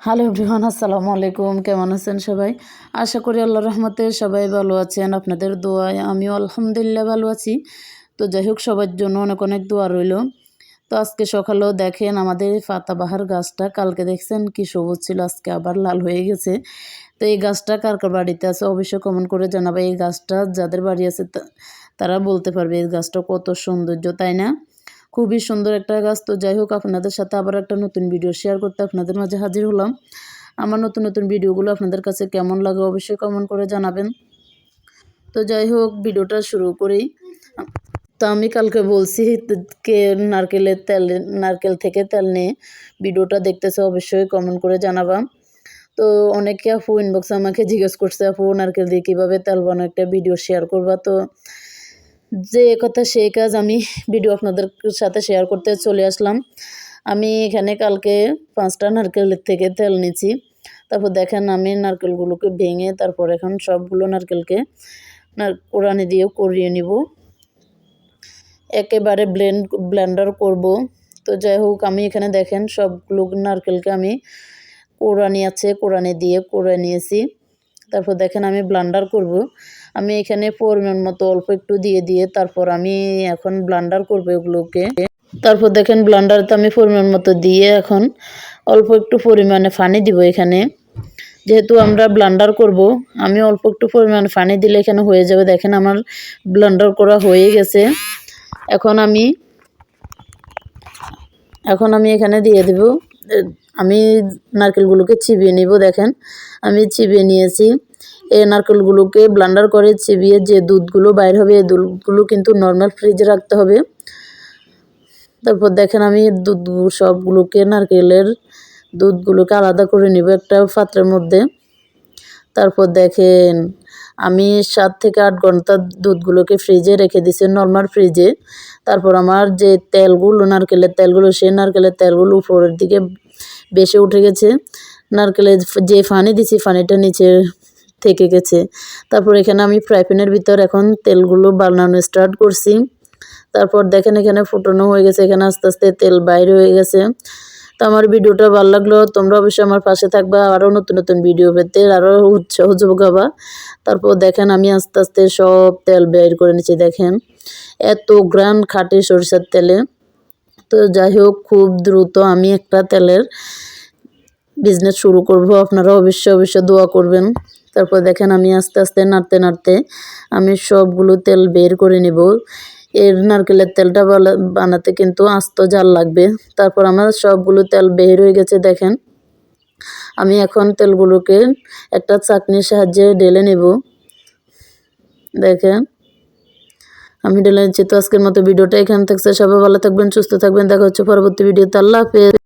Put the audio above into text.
Hello everyone, আসসালামু আলাইকুম। কেমন আছেন সবাই? আশা করি আল্লাহ রহমতে সবাই ভালো আছেন, আপনাদের দোয়ায় আমিও আলহামদুলিল্লাহ ভালো আছি। তো যাই হোক, সবার জন্য অনেক অনেক দোয়া রইল। তো আজকে সকালেও দেখেন আমাদের পাতাবাহার গাছটা, কালকে দেখছেন কি সবুজ ছিল, আজকে আবার লাল হয়ে গেছে। তো এই গাছটা কার কার বাড়িতে আছে অবশ্যই কমেন্ট করে জানাবে। এই গাছটা যাদের বাড়ি আছে তারা বলতে পারবে এই গাছটা কত সৌন্দর্য, তাই না? খুবই সুন্দর একটা গাছ। তো যাই হোক, আপনাদের সাথে আবার একটা নতুন ভিডিও শেয়ার করতে আপনাদের মাঝে হাজির হলাম। আমার নতুন নতুন ভিডিওগুলো আপনাদের কাছে কেমন লাগে অবশ্যই কমেন্ট করে জানাবেন। তো যাই হোক ভিডিওটা শুরু করি। তো আমি কালকে বলছি কে নারকেলের তেল, নারকেল থেকে তেল নিয়ে ভিডিওটা দেখতেছে অবশ্যই কমেন্ট করে জানাবা। তো অনেকে আপু ইনবক্সে আমাকে জিজ্ঞেস করছে, আপু, নারকেল দিয়ে কীভাবে তেল বানো একটা ভিডিও শেয়ার করবা। তো যে কথা সেই কাজ আমি ভিডিও আপনাদের সাথে শেয়ার করতে চলে আসলাম। আমি এখানে কালকে পাঁচটা নারকেলের থেকে তেল নিচ্ছি তারপর দেখেন আমি নারকেলগুলোকে ভেঙে তারপর এখন সবগুলো নারকেলকে কোরআনি দিয়ে করিয়ে নিব। একেবারে ব্লেন্ড ব্লেন্ডার করব। তো যাই হোক, আমি এখানে দেখেন সবগুলো নারকেলকে আমি কোরআনি আছে কোরআনি দিয়ে করে নিয়েছি। তারপর দেখেন আমি ব্লান্ডার করব। আমি এখানে পরিমাণ মতো অল্প একটু দিয়ে দিয়ে তারপর আমি এখন ব্লান্ডার করব এগুলোকে। তারপর দেখেন ব্লান্ডারতে আমি পরিমাণ মতো দিয়ে এখন অল্প একটু পরিমাণে পানি দিব এখানে। যেহেতু আমরা ব্লান্ডার করব, আমি অল্প একটু পরিমাণে পানি দিলে এখানে হয়ে যাবে। দেখেন আমার ব্লান্ডার করা হয়ে গেছে। এখন আমি এখন আমি এখানে দিয়ে দেব। আমি নারকেলগুলোকে চিবিয়ে নিব, দেখেন। আমি চিবিয়ে নিয়েছি। এই নারকেলগুলোকে ব্লান্ডার করে চিবিয়ে যে দুধগুলো বাইর হবে, এই দুধগুলো কিন্তু নর্মাল ফ্রিজে রাখতে হবে। তারপর দেখেন আমি দুধ সবগুলোকে নারকেলের দুধগুলোকে আলাদা করে নিব একটা পাত্রের মধ্যে। তারপর দেখেন আমি সাত থেকে আট ঘণ্টা দুধগুলোকে ফ্রিজে রেখে দিছি নর্মাল ফ্রিজে তারপর আমার যে তেলগুলো, নারকেলের তেলগুলো, সেই নারকেলের তেলগুলো উপরের দিকে বেশি উঠে গেছে। নারকেলের যে ফানি দিছি, ফানিটা নিচে থেকে গেছে। তারপর এখানে আমি ফ্রাই প্যানের ভিতর এখন তেলগুলো বানানো স্টার্ট করছি। তারপর দেখেন এখানে ফুটানো হয়ে গেছে, এখানে আস্তে আস্তে তেল বাইর হয়ে গেছে। তো আমার ভিডিওটা ভালো লাগল, তোমরা অবশ্যই আমার পাশে থাকবা আরও নতুন নতুন ভিডিও পেতে আরও উৎসাহ যোগাবা। তারপর দেখেন আমি আস্তে আস্তে সব তেল বের করে নিচ্ছি, দেখেন। এত গ্রান খাটে সরিষার তেলে। তো যাই হোক, খুব দ্রুত আমি একটা তেলের বিজনেস শুরু করব, আপনারা অবশ্যই অবশ্যই দোয়া করবেন। তারপর দেখেন আমি আস্তে আস্তে নাড়তে নাড়তে আমি সবগুলো তেল বের করে নেব। এর নারকেলের তেলটা বানাতে কিন্তু আস্ত জাল লাগবে। তারপর আমার সবগুলো তেল বের হয়ে গেছে, দেখেন। আমি এখন তেলগুলোকে একটা চাকনির সাহায্যে ঢেলে নেব। দেখেন। আমি ঢেলে নিচ্ছি। তো আজকের মতো ভিডিওটা এখান থাকছে সবাই ভালো থাকবেন, সুস্থ থাকবেন। দেখা হচ্ছে পরবর্তী ভিডিওতে। আল্লাহ হাফেজ।